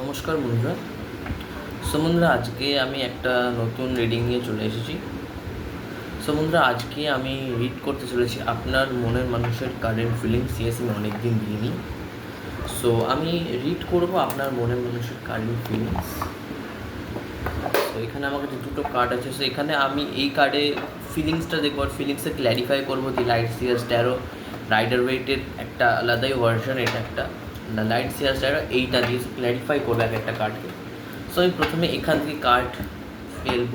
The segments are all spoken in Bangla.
নমস্কার বন্ধুরা। সো বন্ধুরা, আজকে আমি একটা নতুন রিডিং নিয়ে চলে এসেছি। সো বন্ধুরা, আজকে আমি রিড করতে চলেছি আপনার মনের মানুষের কারেন্ট ফিলিংস ইয়েস আমি অনেকদিন দিইনি। সো আমি রিড করব আপনার মনের মানুষের কারেন্ট ফিলিংস তো এখানে আমার কাছে দুটো কার্ড আছে। সো এখানে আমি এই কার্ডে ফিলিংসটা দেখব আর ফিলিংসটা ক্ল্যারিফাই করব যে লাইট সিয়াস ট্যারো রাইডার ওয়েটের একটা আলাদাই ভার্সন এটা একটা। লাইট সিয়াস ট্যারো এইটা দিয়ে ক্ল্যারিফাই করব এক একটা কার্ডকে সো আমি প্রথমে এখান থেকে কার্ড ফেলব।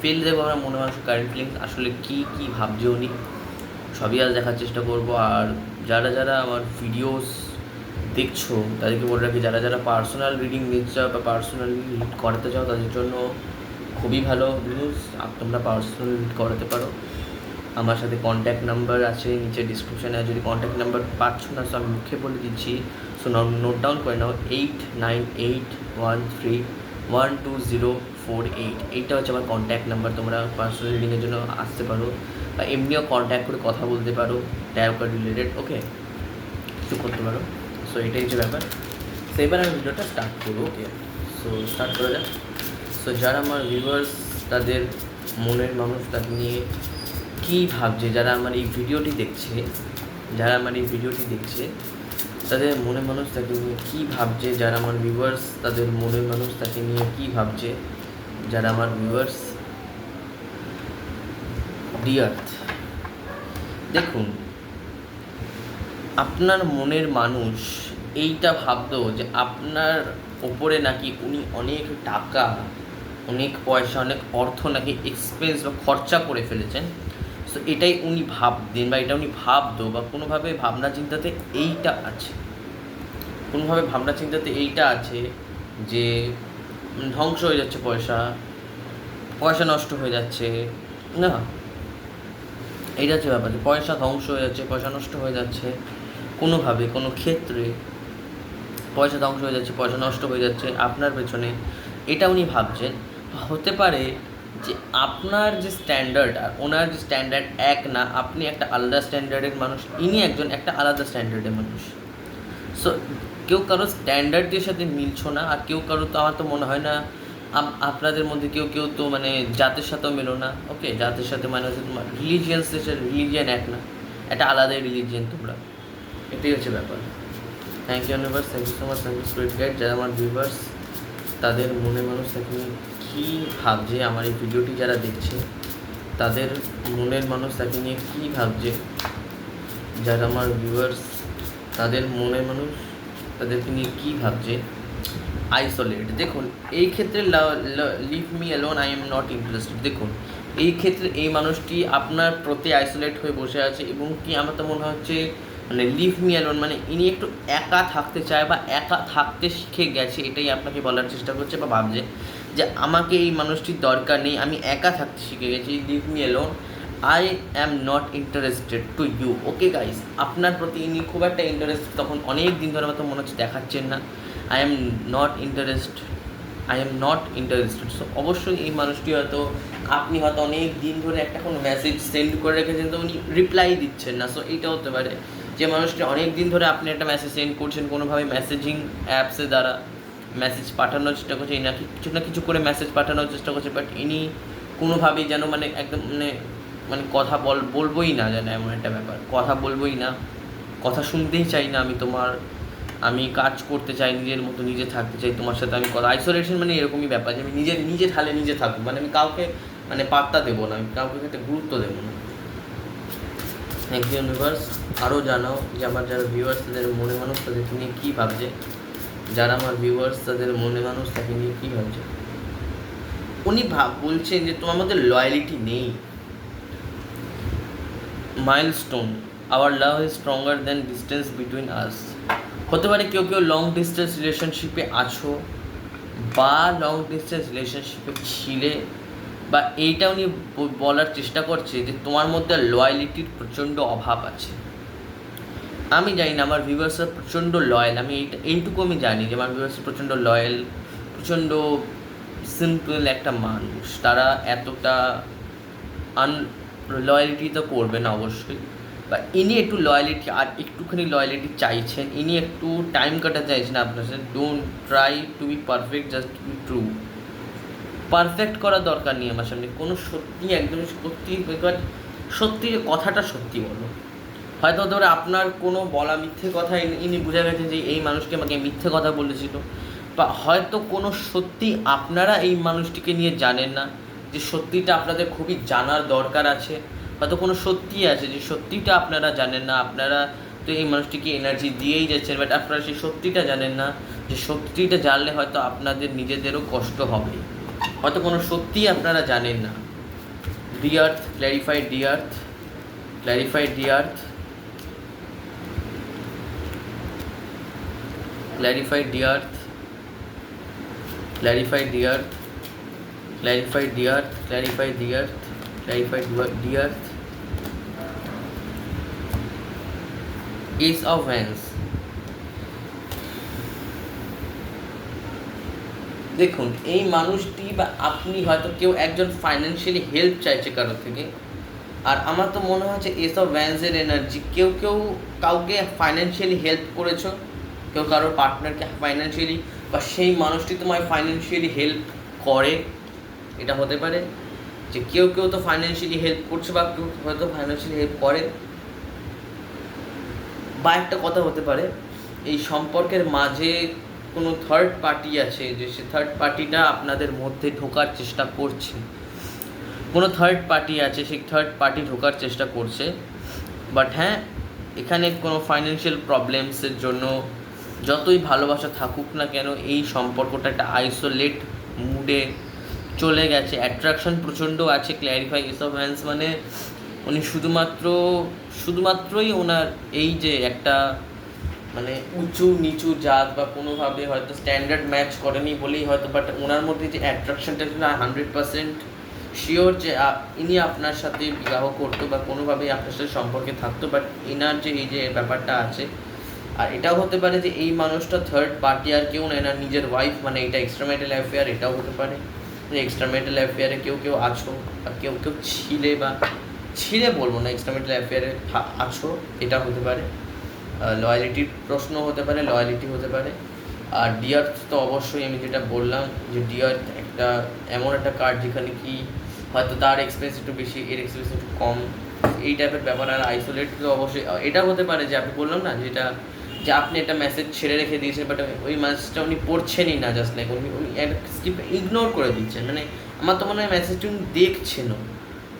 ফেল দেবো আমার মনে মানুষের কারেন্ট ফিলিংস আসলে কী কী ভাবছে উনি সবই আজ দেখার চেষ্টা করব। আর যারা যারা আমার ভিডিওস দেখছ, তাদেরকে বলে রাখি, যারা যারা পার্সোনাল রিডিং নিতে চাও বা পার্সোনালি রিড করাতে চাও, তাদের জন্য খুবই ভালো নিউজ আর তোমরা পার্সোনাল রিড করাতে পারো। আমার সাথে কন্ট্যাক্ট নাম্বার আছে, নিচে ডিসক্রিপশানে যদি কন্ট্যাক্ট নাম্বার পাচ্ছ, না তো আমি মুখে বলে দিচ্ছি। সো নোট ডাউন করে নাও eight nine eight one three one two zero four eight এইটা হচ্ছে আমার কন্ট্যাক্ট নাম্বার তোমরা পার্সোনাল রিডিংয়ের জন্য আসতে পারো। বা এমনিও কন্ট্যাক্ট করে কথা বলতে পারো ট্যাব রিলেটেড ওকে কিছু করতে পারো। সো এটাই হচ্ছে ব্যাপার। সো এবার আমি ভিডিওটা স্টার্ট করব ওকে সো স্টার্ট করা যাক। সো যারা আমার ভিউয়ার্স তাদের মনের মানুষ তাকে নিয়ে কী ভাবছে, যারা আমার এই ভিডিওটি দেখছে, যারা আমার এই ভিডিওটি দেখছে, তাদের মনে মানুষ তাকে নিয়ে কী ভাবছে, যারা আমার ভিউয়ার্স তাদের মনের মানুষ তাকে নিয়ে কী ভাবছে, যারা আমার ভিউয়ার্স ডিয়ার্থ দেখুন, আপনার মনের মানুষ এইটা ভাবতো যে আপনার ওপরে নাকি উনি অনেক টাকা, অনেক পয়সা, অনেক অর্থ নাকি এক্সপেন্স বা খরচা করে ফেলেছেন। সো এটাই উনি ভাবতেন বা এটা উনি ভাবতো বা কোনোভাবে ভাবনা চিন্তাতে এইটা আছে। কোনোভাবে ভাবনা চিন্তাতে এইটা আছে যে ধ্বংস হয়ে যাচ্ছে পয়সা পয়সা নষ্ট হয়ে যাচ্ছে, না। এইটা হচ্ছে ব্যাপার পয়সা ধ্বংস হয়ে যাচ্ছে, পয়সা নষ্ট হয়ে যাচ্ছে কোনোভাবে, কোনো ক্ষেত্রে। পয়সা ধ্বংস হয়ে যাচ্ছে, পয়সা নষ্ট হয়ে যাচ্ছে আপনার পেছনে। এটা উনি ভাবছেন। হতে পারে যে আপনার যে স্ট্যান্ডার্ড আর ওনার যে স্ট্যান্ডার্ড এক না, আপনি একটা আলাদা স্ট্যান্ডার্ডের মানুষ, ইনি একজন একটা আলাদা স্ট্যান্ডার্ডের মানুষ। সো কেউ কারও স্ট্যান্ডার্ডের সাথে মিলছো না আর কেউ কারও তো আমার তো মনে হয় না আপনাদের মধ্যে কেউ কেউ তো মানে জাতের সাথেও মেলো না। ওকে জাতের সাথে মানে হচ্ছে তোমার রিলিজিয়ান্সের সাথে রিলিজিয়ান এক না। একটা আলাদাই রিলিজিয়ান তোমরা। এটাই হচ্ছে ব্যাপার। Thank you universe thank you so much thank you spirit guide যারা আমার ভিউভার্স তাদের মনে মানুষ নিয়ে কী ভাবছে আমার এই ভিডিওটি যারা দেখছে, তাদের মনের মানুষ তাকে নিয়ে কী ভাবছে? যারা আমার ভিউয়ার্স তাদের মনের মানুষ তাদেরকে নিয়ে কী ভাবছে? আইসোলেট দেখুন, এই ক্ষেত্রে leave me alone I am not interested দেখুন, এই ক্ষেত্রে এই মানুষটি আপনার প্রতি আইসোলেট হয়ে বসে আছে এবং কি আমার তো মনে হচ্ছে মানে লিভ মি অ্যালোন মানে ইনি একটু একা থাকতে চায় বা একা থাকতে শিখে গেছে, এটাই আপনাকে বলার চেষ্টা করছে বা ভাবছে। যে আমাকে এই মানুষটির দরকার নেই, আমি একা থাকতে শিখে গেছি leave me alone I am not interested to you okay guys আপনার প্রতি ইনি খুব একটা ইন্টারেস্ট তখন অনেক দিন ধরে মতো মনে হচ্ছে দেখাচ্ছেন না। I am not interest I am not interested so অবশ্যই এই মানুষটি হয়তো, আপনি হয়তো অনেক দিন ধরে একটা কোনো মেসেজ সেন্ড করে রেখেছেন, তো উনি রিপ্লাই দিচ্ছেন না সো এইটা হতে পারে। যে মানুষটি অনেক দিন ধরে আপনি একটা মেসেজ সেন্ড করছেন কোনোভাবে মেসেজিং অ্যাপসের দ্বারা। মেসেজ পাঠানোর চেষ্টা করছে ইনাকে কিছু না কিছু করে মেসেজ পাঠানোর চেষ্টা করছে বাট ইনি কোনোভাবেই যেন মানে একদম মানে মানে কথা বল বলবোই না যেন এমন একটা ব্যাপার। কথা বলবোই না। কথা শুনতেই চাই না আমি তোমার। আমি কাজ করতে চাই, নিজের মতো নিজে থাকতে চাই, তোমার সাথে আমি কথা আইসোলেশন মানে এরকমই ব্যাপার যে আমি নিজে নিজে ঢালে নিজে থাকব মানে আমি কাউকে মানে পাত্তা দেবো না, আমি কাউকে ক্ষেত্রে গুরুত্ব দেবো না। থ্যাংক ইউ ইউনিভার্স আরও জানাও যে আমার যারা ভিউয়ার্স তাদের মনে মানুষ তাদের নিয়ে কী ভাবছে। যারা আমার ভিউয়ার্স তাদের মনে মানুষ তাকে নিয়ে কী ভাবছে? উনি ভাব, বলছেন যে তোমার মধ্যে লয়ালিটি নেই। Milestone our love is stronger than distance between us হতে পারে কেউ কেউ লং ডিস্টেন্স রিলেশনশিপে আছো, বা লং ডিস্টেন্স রিলেশনশিপে ছিলে, বা এইটা উনি বলার চেষ্টা করছে যে তোমার মধ্যে লয়ালিটির প্রচণ্ড অভাব আছে। আমি জানি না, আমার ভিউয়ার্সরা প্রচণ্ড লয়াল আমি এইটা, এইটুকু আমি জানি যে আমার ভিউয়ার্স প্রচণ্ড লয়াল প্রচণ্ড সিম্পল একটা মানুষ। তারা এতটা আন লয়ালিটি তো করবে না অবশ্যই। বা ইনি একটু লয়ালিটি আর একটুখানি লয়ালিটি চাইছেন। ইনি একটু টাইম কাটাতে চাইছেন আপনার সাথে। Don't try to be perfect just be true perfect করার দরকার নেই আমার সামনে। কোনো সত্যি একদম সত্যি সত্যি কথাটা সত্যি বলো। হয়তো ধরো আপনার কোনো বলা মিথ্যে কথা ইনি- বুঝে গেছেন যে এই মানুষটি আমাকে মিথ্যে কথা বলেছিল। বা হয়তো কোনো সত্যি আপনারা এই মানুষটিকে নিয়ে জানেন না, যে সত্যিটা আপনাদের খুবই জানার দরকার আছে। হয়তো কোনো সত্যি আছে যে সত্যিটা আপনারা জানেন না, আপনারা তো এই মানুষটিকে এনার্জি দিয়েই যাচ্ছেন বাট আপনারা সেই সত্যিটা জানেন না, যে সত্যিটা জানলে হয়তো আপনাদের নিজেদেরও কষ্ট হবে। হয়তো কোনো সত্যি আপনারা জানেন না। The earth clarified the earth clarified the earth clarified the earth clarified the earth clarified the earth clarified the earth clarified the earth ace of wands দেখুন এই মানুষটি বা আপনি হয়তো কেউ একজন ফাইন্যান্সিয়ালি হেল্প চাইছে কারও থেকে আর আমার তো মনে হচ্ছে এসব ভ্যান্সের এনার্জি কেউ কেউ কাউকে ফাইন্যান্সিয়ালি হেল্প করেছ কেউ কারোর পার্টনারকে ফাইন্যান্সিয়ালি বা সেই মানুষটি তোমায় ফাইন্যান্সিয়ালি হেল্প করে, এটা হতে পারে যে কেউ কেউ তো ফাইন্যান্সিয়ালি হেল্প করছে বা কেউ হয়তো ফাইন্যান্সিয়ালি হেল্প করে। বা একটা কথা হতে পারে, এই সম্পর্কের মাঝে কোনো থার্ড পার্টি আছে যে সে থার্ড পার্টিটা আপনাদের মধ্যে ঢোকার চেষ্টা করছে। কোনো থার্ড পার্টি আছে, সেই থার্ড পার্টি ঢোকার চেষ্টা করছে। বাট হ্যাঁ এখানে কোনো ফাইন্যান্সিয়াল প্রবলেমসের জন্য যতই ভালোবাসা থাকুক না কেন, এই সম্পর্কটা একটা আইসোলেট মুডে চলে গেছে। অ্যাট্রাকশন প্রচণ্ড আছে ক্ল্যারিফাই এসব হ্যান্স মানে উনি শুধুমাত্র, শুধুমাত্রই ওনার এই যে একটা মানে উঁচু নিচু জাত বা কোনোভাবে হয়তো স্ট্যান্ডার্ড ম্যাচ করেনি বলেই হয়তো বাট ওনার মধ্যে যে অ্যাট্রাকশনটা ছিল হান্ড্রেড পার্সেন্ট শিওর যে ইনি আপনার সাথে বিবাহ করতো বা কোনোভাবেই আপনার সাথে সম্পর্কে থাকতো বাট এনার যে এই যে ব্যাপারটা আছে আর এটাও হতে পারে যে এই মানুষটা থার্ড পার্টি আর কেউ নেয় না, নিজের ওয়াইফ মানে এটা এক্সট্রামেটাল অ্যাফেয়ার এটাও হতে পারে। যে এক্সট্রামেটাল অ্যাফেয়ারে কেউ কেউ আছো, বা কেউ কেউ ছিলে বা ছিলে বলব না এক্সট্রামেটাল অ্যাফেয়ারে আছো, এটা হতে পারে। লয়ালিটির প্রশ্ন হতে পারে লয়ালিটি হতে পারে। আর ডিয়ার্থ তো অবশ্যই আমি যেটা বললাম, যে ডিয়ার্থ একটা এমন একটা কার্ড যেখানে কি হয়তো তার এক্সপেন্স একটু বেশি, এর এক্সপেন্স একটু কম, এই টাইপের ব্যাপার আর আইসোলেট তো অবশ্যই এটা হতে পারে যে আপনি বললাম না, যেটা যে আপনি একটা মেসেজ ছেড়ে রেখে দিয়েছেন বাট ওই মেসেজটা উনি পড়ছেনই না জাস্ট লাইক উনি উনি স্কিপ ইগনোর করে দিচ্ছেন। মানে আমার তো মনে হয় মেসেজটা উনি দেখছেনও,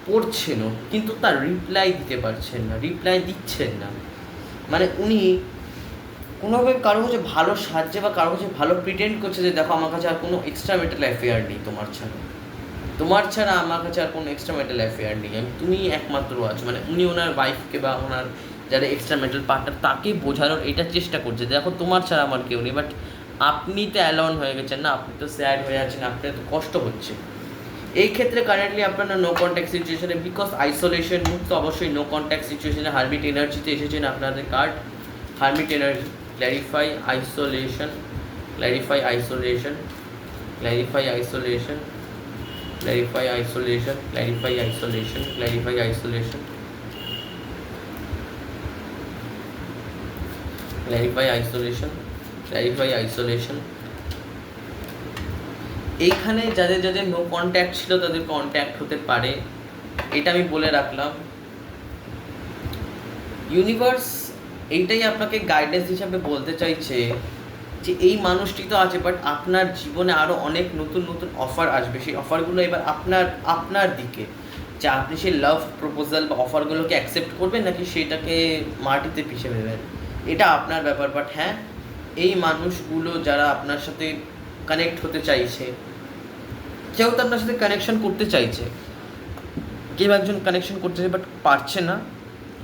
পড়ছেনও, কিন্তু তার রিপ্লাই দিতে পারছেন না রিপ্লাই দিচ্ছেন না। মানে উনি কোনোভাবে কারও কাছে ভালো সাহায্যে বা কারও কাছে ভালো প্রিটেন্ড করছে যে, দেখো, আমার কাছে আর কোনো এক্সট্রা মেটাল অ্যাফেয়ার নেই তোমার ছাড়া। তোমার ছাড়া আমার কাছে আর কোনো এক্সট্রা মেটাল অ্যাফেয়ার নেই। আমি, তুমি একমাত্র আছো। মানে উনি ওনার ওয়াইফকে বা ওনার যারা এক্সট্রা মেটাল পার্টনার তাকে বোঝানোর এটা চেষ্টা করছে দেখো তোমার ছাড়া আমার কেউ নেই বাট আপনি তো অ্যালন হয়ে গেছেন না, আপনি তো স্যাড হয়ে আছেন আপনার তো কষ্ট হচ্ছে। এই ক্ষেত্রে কারেন্টলি আপনারা নো কন্ট্যাক্ট সিচুয়েশনে বিকজ আইসোলেশন মুক্ত অবশ্যই নো কন্ট্যাক্ট সিচুয়েশনে হারবিট এনার্জিতে এসেছেন আপনাদের card hermit energy clarify isolation clarify isolation clarify isolation clarify isolation clarify isolation clarify isolation clarify isolation clarify isolation. এইখানে যাদের যাদের নো কন্ট্যাক্ট ছিল তাদের কন্ট্যাক্ট হতে পারে। এটা আমি বলে রাখলাম। ইউনিভার্স এইটাই আপনাকে গাইডেন্স হিসাবে বলতে চাইছে যে এই মানুষটি তো আছে বাট আপনার জীবনে আরও অনেক নতুন নতুন অফার আসবে। সেই অফারগুলো এবার আপনার আপনার দিকে। যে আপনি সেই লাভ প্রপোজাল বা অফারগুলোকে অ্যাকসেপ্ট করবেন নাকি সেটাকে মাটিতে পিষে দেবেন এটা আপনার ব্যাপার বাট হ্যাঁ এই মানুষগুলো যারা আপনার সাথে কানেক্ট হতে চাইছে, কেউ তো আপনার সাথে কানেকশন করতে চাইছে। কেউ একজন কানেকশন করতে চাইছে বাট পারছে না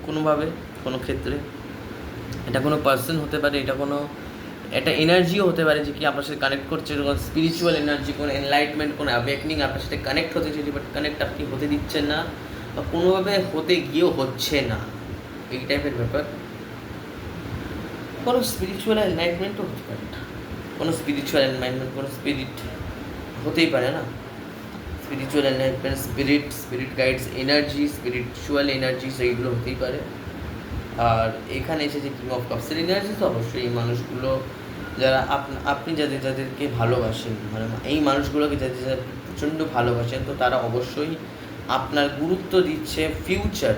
কোনোভাবে, কোনো ক্ষেত্রে। এটা কোনো পার্সন হতে পারে, এটা কোনো, একটা এনার্জিও হতে পারে যে কি আপনার সাথে কানেক্ট করছে, কোনো স্পিরিচুয়াল এনার্জি কোনো এনলাইটমেন্ট কোনো অ্যাওয়েকনিং আপনার সাথে কানেক্ট হতে চাইছে বাট কানেক্ট আপনি হতে দিচ্ছেন না, বা কোনোভাবে হতে গিয়েও হচ্ছে না। এই টাইপের ব্যাপার। কোনো স্পিরিচুয়াল এনলাইটমেন্টও হতে পারে না। কোনো স্পিরিচুয়াল এনলাইটমেন্ট কোনো স্পিরিট হতেই পারে না। Spiritual enlightenment spirit spirit guides energy spiritual energy সেইগুলো হতেই পারে। আর এখানে এসেছে কিং অফ কাপসের এনার্জি তো অবশ্যই এই মানুষগুলো যারা আপনি যাদের, যাদেরকে ভালোবাসেন মানে এই মানুষগুলোকে যাদের যাদের প্রচণ্ড ভালোবাসেন, তো তারা অবশ্যই আপনার গুরুত্ব দিচ্ছে ফিউচার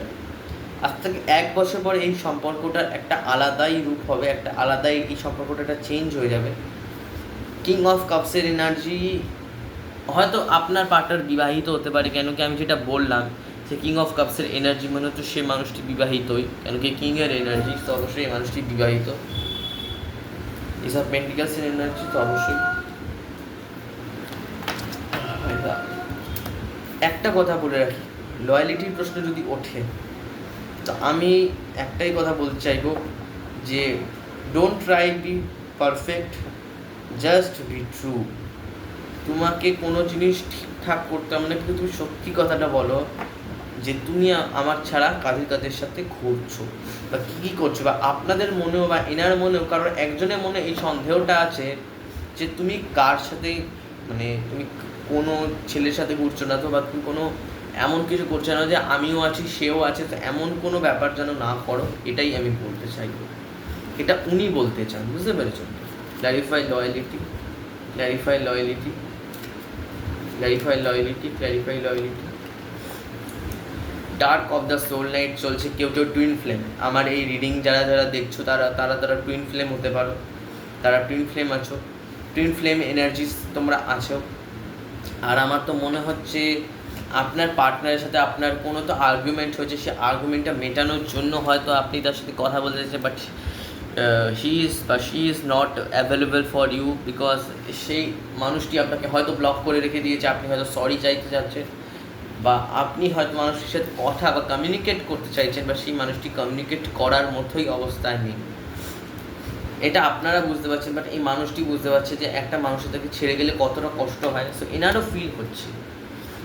আজ থেকে এক বছর পর এই সম্পর্কটার একটা আলাদাই রূপ হবে, একটা আলাদাই এই সম্পর্কটা একটা চেঞ্জ হয়ে যাবে। কিং অফ কাপসের এনার্জি হয়তো আপনার পার্টনার বিবাহিত হতে পারে, কেন কি আমি যেটা বললাম যে কিং অফ কাপসের এনার্জি মানে তো সে মানুষটি বিবাহিতই, কেন কি কিংয়ের এনার্জি তো অবশ্যই এই মানুষটি বিবাহিত। এসব পেন্টিকালসের এনার্জি তো অবশ্যই। একটা কথা বলে রাখি লয়ালিটির প্রশ্ন যদি ওঠে তো আমি একটাই কথা বলতে চাইব যে don't try be perfect just be true তোমাকে কোনো জিনিস ঠিকঠাক করতে হবে না, কিন্তু তুমি সত্যি কথাটা বলো যে তুমি আমার ছাড়া কাদের কাদের সাথে ঘুরছো বা কী কী করছ বা আপনাদের মনেও বা এনার মনেও কারণ একজনের মনে এই সন্দেহটা আছে যে তুমি কার সাথে মানে তুমি কোনো ছেলের সাথে ঘুরছো না তো বা তুমি কোনো এমন কিছু করছে না যে আমিও আছি, সেও আছে, তো এমন কোনো ব্যাপার যেন না করো, এটাই আমি বলতে চাইব। এটা উনি বলতে চান, বুঝতে পেরেছ? Clarify loyalty clarify loyalty clarify loyalty clarify loyalty dark of the soul night চলছে, কেউ কেউ টুইন ফ্লেম আমার এই রিডিং যারা যারা দেখছ, তারা তারা তারা টুইন ফ্লেম হতে পারো। তারা টুইন ফ্লেম আছো। টুইন ফ্লেম এনার্জিস তোমরা আছো। আর আমার তো মনে হচ্ছে আপনার পার্টনারের সাথে আপনার কোনো তো আর্গুমেন্ট হয়েছে, সে আর্গুমেন্টটা মেটানোর জন্য হয়তো আপনি তার সাথে কথা বলতে চাইছেন বাট হি ইজ বা she is not available for you because সেই মানুষটি আপনাকে হয়তো ব্লক করে রেখে দিয়েছে, আপনি হয়তো সরি চাইতে চাচ্ছেন বা আপনি হয়তো মানুষটির সাথে কথা বা কমিউনিকেট করতে চাইছেন বা সেই মানুষটি কমিউনিকেট করার মতোই অবস্থায় নেই। এটা আপনারা বুঝতে পারছেন বাট এই মানুষটি বুঝতে পারছে যে একটা মানুষের থেকে ছেড়ে গেলে কতটা কষ্ট হয়। সো এনারও ফিল হচ্ছে।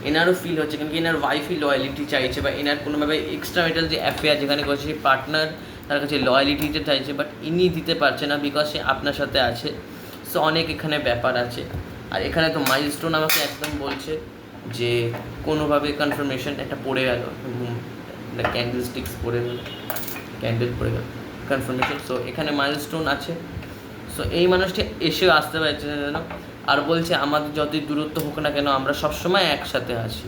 এনারও ফিল হচ্ছে, কারণ কি এনার ওয়াইফই লয়ালিটি চাইছে, বা এনার কোনোভাবে এক্সট্রা মেটাল যে অ্যাফেয়ার যেখানে করছে, সেই পার্টনার তার কাছে লয়ালিটিটা চাইছে বাট ইনি দিতে পারছে না বিকজ সে আপনার সাথে আছে। সো অনেক এখানে ব্যাপার আছে। আর এখানে তো মাইলস্টোন আমাকে একদম বলছে যে কোনোভাবে কনফার্মেশন একটা পড়ে গেল। ক্যান্ডেল স্টিক্স পড়ে গেল। ক্যান্ডেল পড়ে গেল। কনফার্মেশন সো এখানে মাইলস্টোন আছে। সো এই মানুষটি এসেও আসতে পারছে না যেন আর বলছে, আমাদের যতই দূরত্ব হোক না কেন, আমরা সবসময় একসাথে আছি।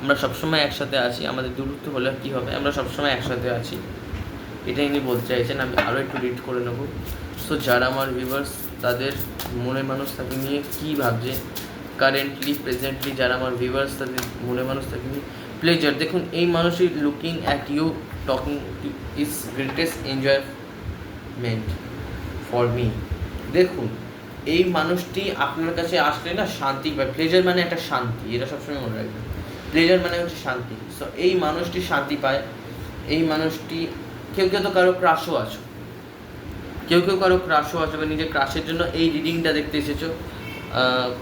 আমরা সবসময় একসাথে আছি। আমাদের দূরত্ব হলে কী হবে? আমরা সবসময় একসাথে আছি। এটা ইনি বলতে চাইছেন। আমি আরও একটু রিড করে নেব। সো যারা আমার ভিউয়ার্স তাদের মনের মানুষ তাকে নিয়ে কী ভাবছে? কারেন্টলি প্রেজেন্টলি যারা আমার ভিউয়ার্স তাদের মনে মানুষ তাকে নিয়ে প্লেজার দেখুন, এই মানুষই looking at you talking is greatest enjoyment for me দেখুন এই মানুষটি আপনার কাছে আসলে না শান্তি পায় প্লেজার মানে একটা শান্তি, এটা সবসময় মনে রাখবেন। প্লেজার মানে হচ্ছে শান্তি। সো এই মানুষটি শান্তি পায়, এই মানুষটি, কেউ কেউ তো কারও ক্রাশও আছো। কেউ কেউ কারও ক্রাশও আছে বা নিজের ক্রাশের জন্য এই রিডিংটা দেখতে এসেছ।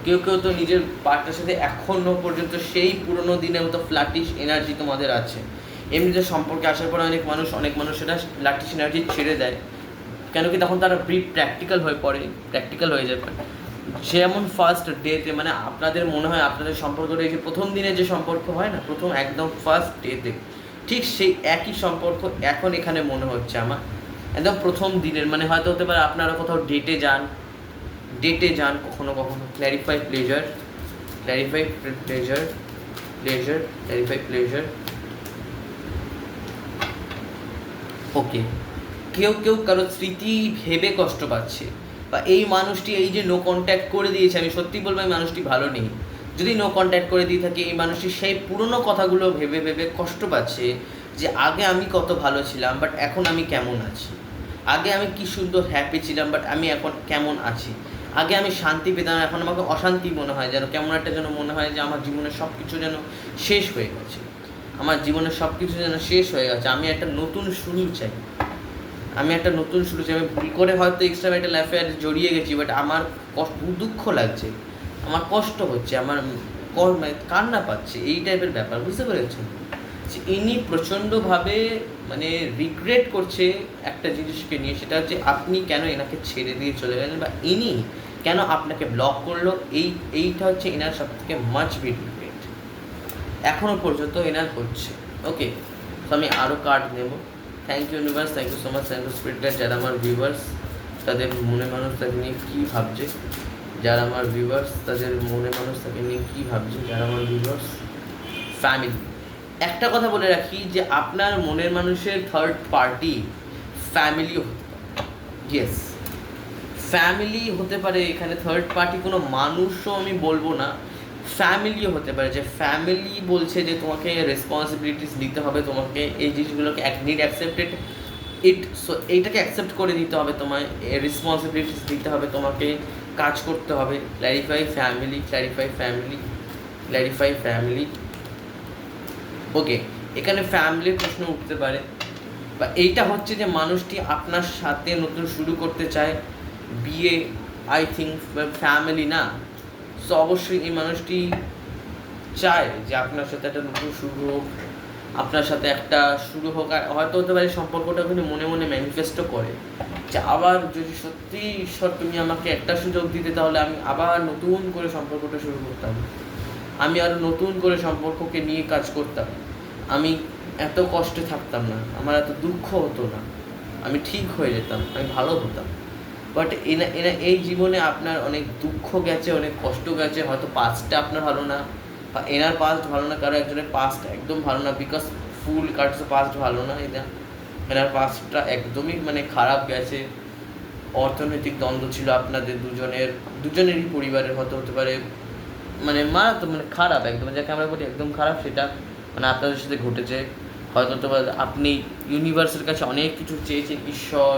কেউ কেউ তো নিজের পার্টনার সাথে এখনও পর্যন্ত সেই পুরোনো দিনের মতো ফ্ল্যাটিশ এনার্জি তোমাদের আছে। এমনিতে সম্পর্কে আসার পর অনেক মানুষ অনেক মানুষ সেটা ফ্ল্যাটিশ এনার্জি ছেড়ে দেয়। কেন কি তখন তারা প্রি প্র্যাকটিক্যাল হয়ে পড়ে প্র্যাকটিক্যাল হয়ে যায়। যেমন ফার্স্ট ডেতে মানে আপনাদের মনে হয় আপনাদের সম্পর্কটা এই যে প্রথম দিনে যে সম্পর্ক হয় না, প্রথম একদম ফার্স্ট ডেতে ঠিক সেই একই সম্পর্ক এখন এখানে মনে হচ্ছে আমার। একদম প্রথম দিনের মানে হয়তো হতে পারে আপনারা কোথাও ডেটে যান ডেটে যান কখনো কখনো। Clarify pleasure clarify pleasure pleasure clarify pleasure okay কেউ কেউ কারও স্মৃতি ভেবে কষ্ট পাচ্ছে। বা এই মানুষটি, এই যে নো কন্ট্যাক্ট করে দিয়েছে, আমি সত্যি বলব এই মানুষটি ভালো নেই। যদি নো কন্ট্যাক্ট করে দিয়ে থাকি, এই মানুষটি সেই পুরনো কথাগুলো ভেবে ভেবে কষ্ট পাচ্ছে যে আগে আমি কত ভালো ছিলাম বাট এখন আমি কেমন আছি? আগে আমি কি সুন্দর হ্যাপি ছিলাম বাট আমি এখন কেমন আছি? আগে আমি শান্তি পেতাম, এখন আমাকে অশান্তি মনে হয় যেন, কেমন একটা যেন মনে হয় যে আমার জীবনের সব কিছু যেন শেষ হয়ে গেছে। আমার জীবনের সব কিছু যেন শেষ হয়ে গেছে। আমি একটা নতুন শুরু চাই। আমি একটা নতুন শুরু আমি ভুল করে হয়তো এক্সট্রা মেটাল অ্যাফেয়ার জড়িয়ে গেছি বাট আমার কষ্ট দুঃখ লাগছে। আমার কষ্ট হচ্ছে, আমার মানে কান্না পাচ্ছে, এই টাইপের ব্যাপার, বুঝতে পেরেছেন? ইনি প্রচণ্ডভাবে মানে রিগ্রেট করছে একটা জিনিসকে নিয়ে, সেটা হচ্ছে আপনি কেন এনাকে ছেড়ে দিয়ে চলে গেলেন, বা ইনি কেন আপনাকে ব্লক করল, এই, এইটা হচ্ছে এনার সব থেকে মাচ বিগ রিগ্রেট এখনও পর্যন্ত এনার হচ্ছে। ওকে তো আমি আরও কার্ড নেব। Thank you universe thank you so much thank you speed guide যারা আমার ভিউয়ার্স তাদের মনে মানুষ তাকে নিয়ে কী ভাবছে? যারা আমার ভিউয়ার্স তাদের মনে মানুষ তাকে নিয়ে কী ভাবছে? যারা আমার ভিউয়ার্স ফ্যামিলি একটা কথা বলে রাখি যে আপনার মনের মানুষের third party family yes family হতে পারে এখানে থার্ড পার্টি কোনো মানুষও আমি বলব না। ফ্যামিলিও হতে পারে, যে ফ্যামিলি বলছে যে তোমাকে রেসপন্সিবিলিটিস নিতে হবে, তোমাকে এই জিনিসগুলোকে নিড অ্যাকসেপ্টেড ইট সো এইটাকে অ্যাকসেপ্ট করে নিতে হবে, তোমায় রেসপন্সিবিলিটিস দিতে হবে, তোমাকে কাজ করতে হবে clarify family clarify family clarify family okay এখানে ফ্যামিলির প্রশ্ন উঠতে পারে, বা এইটা হচ্ছে যে মানুষটি আপনার সাথে নতুন শুরু করতে চায়, বিয়ে আই থিঙ্ক ফ্যামিলি না সো অবশ্যই এই মানুষটি চায় যে আপনার সাথে একটা নতুন শুরু হোক, আপনার সাথে একটা শুরু হোক। আর হয়তো হতে পারে সম্পর্কটা কিন্তু মনে মনে ম্যানিফেস্টও করে যে আবার যদি সত্যি ঈশ্বর তুমি আমাকে একটা সুযোগ দিতে, তাহলে আমি আবার নতুন করে সম্পর্কটা শুরু করতাম। আমি আরও নতুন করে সম্পর্ককে নিয়ে কাজ করতাম। আমি এত কষ্টে থাকতাম না, আমার এত দুঃখ হতো না। আমি ঠিক হয়ে যেতাম, আমি ভালো হতাম। বাট এনা এনা এই জীবনে আপনার অনেক দুঃখ গেছে, অনেক কষ্ট গেছে, হয়তো পাস্টটা আপনার ভালো না, বা এনার পাস্ট ভালো না কারও একজনের পাস্ট একদম ভালো না বিকজ ফুল কাটস পাস্ট ভালো না, এটা। এনার পাস্টটা একদমই মানে খারাপ গেছে। অর্থনৈতিক দ্বন্দ্ব ছিল আপনাদের দুজনের, দুজনেরই পরিবারের হতে হতে পারে। মানে মারাত্মক মানে খারাপ একদম যাকে আমরা বলি একদম খারাপ, সেটা মানে আপনাদের সাথে ঘটেছে। হয়তো তো আপনি ইউনিভার্সের কাছে অনেক কিছু চেয়েছেন, ঈশ্বর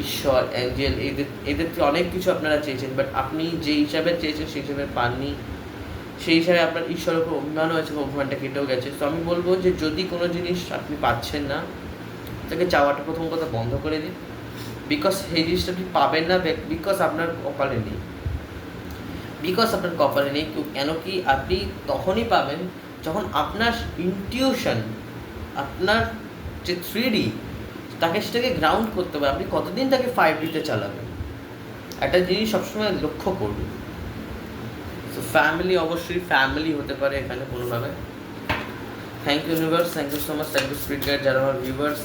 ঈশ্বর অ্যাঞ্জেল এদের এদের থেকে অনেক কিছু আপনারা চেয়েছেন বাট আপনি যে হিসাবে চেয়েছেন সেই হিসাবে পাননি। সেই হিসাবে আপনার ঈশ্বরের উপর অভিমান হয়েছে অভিমানটা কেটেও গেছে। তো আমি বলব যে যদি কোনো জিনিস আপনি পাচ্ছেন না, তাকে চাওয়াটা প্রথম কথা বন্ধ করে দিন। বিকজ সেই জিনিসটা আপনি পাবেন না বিকজ আপনার কপালে নেই। বিকজ আপনার কপালে নেই কেন কি আপনি তখনই পাবেন যখন আপনার ইনটিউশন আপনার যে থ্রি তাকে সেটাকে গ্রাউন্ড করতে হবে। আপনি কতদিন তাকে ফাইভ ডিতে চালাবেন? একটা জিনিস সবসময় লক্ষ্য করবেন। তো ফ্যামিলি অবশ্যই ফ্যামিলি হতে পারে এখানে কোনোভাবে। Thank you universe thank you so much thank you speed guide যারা আমার ভিউভার্স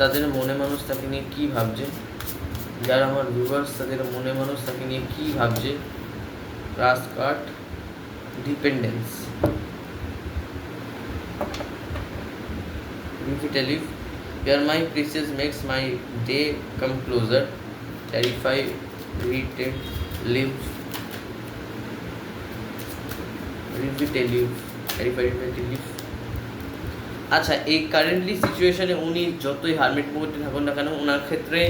তাদের মনে মানুষ তাকে নিয়ে কী ভাবছে? যারা আমার ভিউভার্স তাদের মনে মানুষ তাকে নিয়ে কী ভাবছে? রাস কাট dependence Repeat Here my precious makes my day come closer. Clarify, read live. আচ্ছা এই কারেন্টলি সিচুয়েশনে উনি যতই হারমিট মুভি থাকুন না কেন ওনার ক্ষেত্রে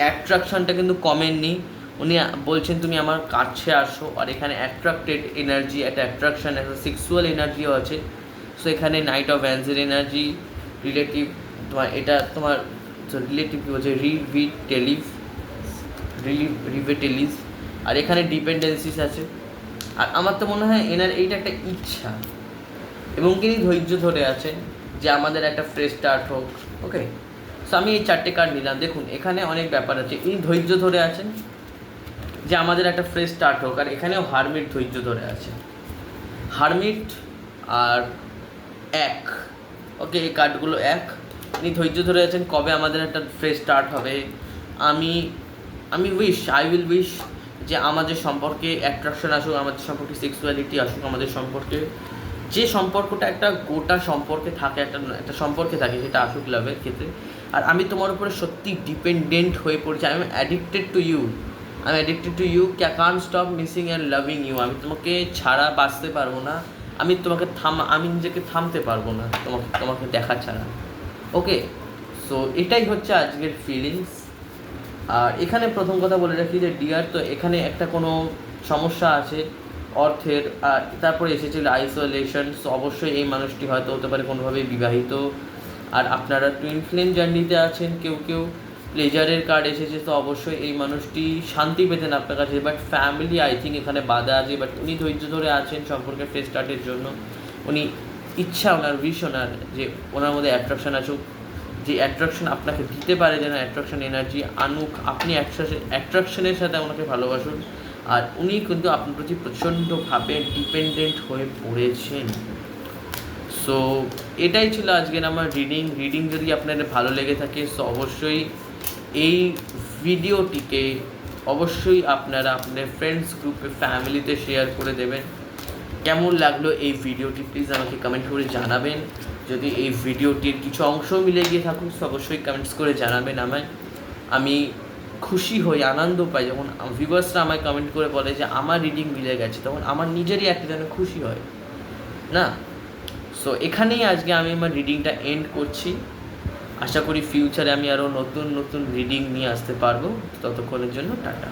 অ্যাট্রাকশনটা কিন্তু কমেননি উনি বলছেন তুমি আমার কাছে আসো। আর এখানে অ্যাট্রাক্টেড এনার্জি একটা অ্যাট্রাকশন একটা সেক্সুয়াল এনার্জিও আছে। সো এখানে নাইট অফ অ্যান্সের এনার্জি রিলেটিভ তোমার এটা তোমার রিলেটিভ কী বলছে রিভিটেলিভ রিলিভ আর এখানে ডিপেন্ডেন্সিস আছে। আর আমার তো মনে হয় এনার এইটা একটা ইচ্ছা। এবং তিনি ধৈর্য ধরে আছেন যে আমাদের একটা ফ্রেশ স্টার্ট হোক ওকে সো আমি এই চারটে কার্ড নিলাম। দেখুন, এখানে অনেক ব্যাপার আছে। ইনি ধৈর্য ধরে আছেন যে আমাদের একটা ফ্রেশ স্টার্ট হোক, আর এখানেও হারমিট ধৈর্য ধরে আছে। হারমিট আর এক ওকে এই কার্ডগুলো এক। তিনি ধৈর্য ধরে আছেন কবে আমাদের একটা ফ্রেশ স্টার্ট হবে? আমি আমি উইশ আই উইল উইশ যে আমাদের সম্পর্কে অ্যাট্রাকশন আসুক, আমাদের সম্পর্কে সেক্সুয়ালিটি আসুক, আমাদের সম্পর্কে যে সম্পর্কটা একটা গোটা সম্পর্কে থাকে, একটা একটা সম্পর্কে থাকে, সেটা আসুক লাভের ক্ষেত্রে। আর আমি তোমার উপরে সত্যি ডিপেন্ডেন্ট হয়ে পড়েছি। I am addicted to you I am addicted to you ক্যা can't stop missing and loving you আমি তোমাকে ছাড়া বাঁচতে পারব না। আমি তোমাকে থাম, আমি নিজেকে থামতে পারব না। তোমাকে তোমাকে দেখা ছাড়া। ওকে সো এটাই হচ্ছে আজকের ফিলিংস আর এখানে প্রথম কথা বলে রাখি যে ডিয়ার তো এখানে একটা কোনো সমস্যা আছে অর্থের, আর তারপরে এসেছিল আইসোলেশন অবশ্যই এই মানুষটি হয়তো হতে পারে কোনোভাবে বিবাহিত। আর আপনারা টুইন ফ্লেম জার্নিতে আছেন, কেউ কেউ প্লেজারের কার্ড এসেছে তো অবশ্যই এই মানুষটি শান্তি পেতেন আপনার কাছে। বাট ফ্যামিলি আই থিঙ্ক এখানে বাধা আছে বাট উনি ধৈর্য ধরে আছেন সম্পর্কে ফেস স্টার্টের জন্য। উনি ইচ্ছা, ওনার উইশ ওনার যে ওনার মধ্যে অ্যাট্রাকশন আসুক যে অ্যাট্রাকশন আপনাকে দিতে পারে যেন অ্যাট্রাকশন এনার্জি আনুক, আপনি অ্যাট্রাকশনের সাথে ওনাকে ভালোবাসুন। আর উনি কিন্তু আপনার প্রতি প্রচণ্ডভাবে ডিপেন্ডেন্ট হয়ে পড়েছেন। সো এটাই ছিল আজকের আমার রিডিং রিডিং যদি আপনাদের ভালো লেগে থাকে সো অবশ্যই এই ভিডিওটিকে অবশ্যই আপনারা আপনাদের ফ্রেন্ডস গ্রুপে ফ্যামিলিতে শেয়ার করে দেবেন। কেমন লাগল এই ভিডিওটি? প্লিজ আমাকে কমেন্ট করে জানাবেন। যদি এই ভিডিওটির কিছু অংশ মিলে গিয়ে থাকুক অবশ্যই কমেন্টস করে জানাবেন আমায়। আমি খুশি হই, আনন্দ পাই যখন ভিউয়ার্সরা আমায় কমেন্ট করে বলে যে, আমার রিডিং মিলে গেছে। তখন আমার নিজেরই একটা যেন খুশি হয়। না? সো এখানেই আজকে আমি আমার রিডিংটা এন্ড করছি। আশা করি ফিউচারে আমি আরও নতুন নতুন রিডিং নিয়ে আসতে পারব। ততক্ষণের জন্য টাটা।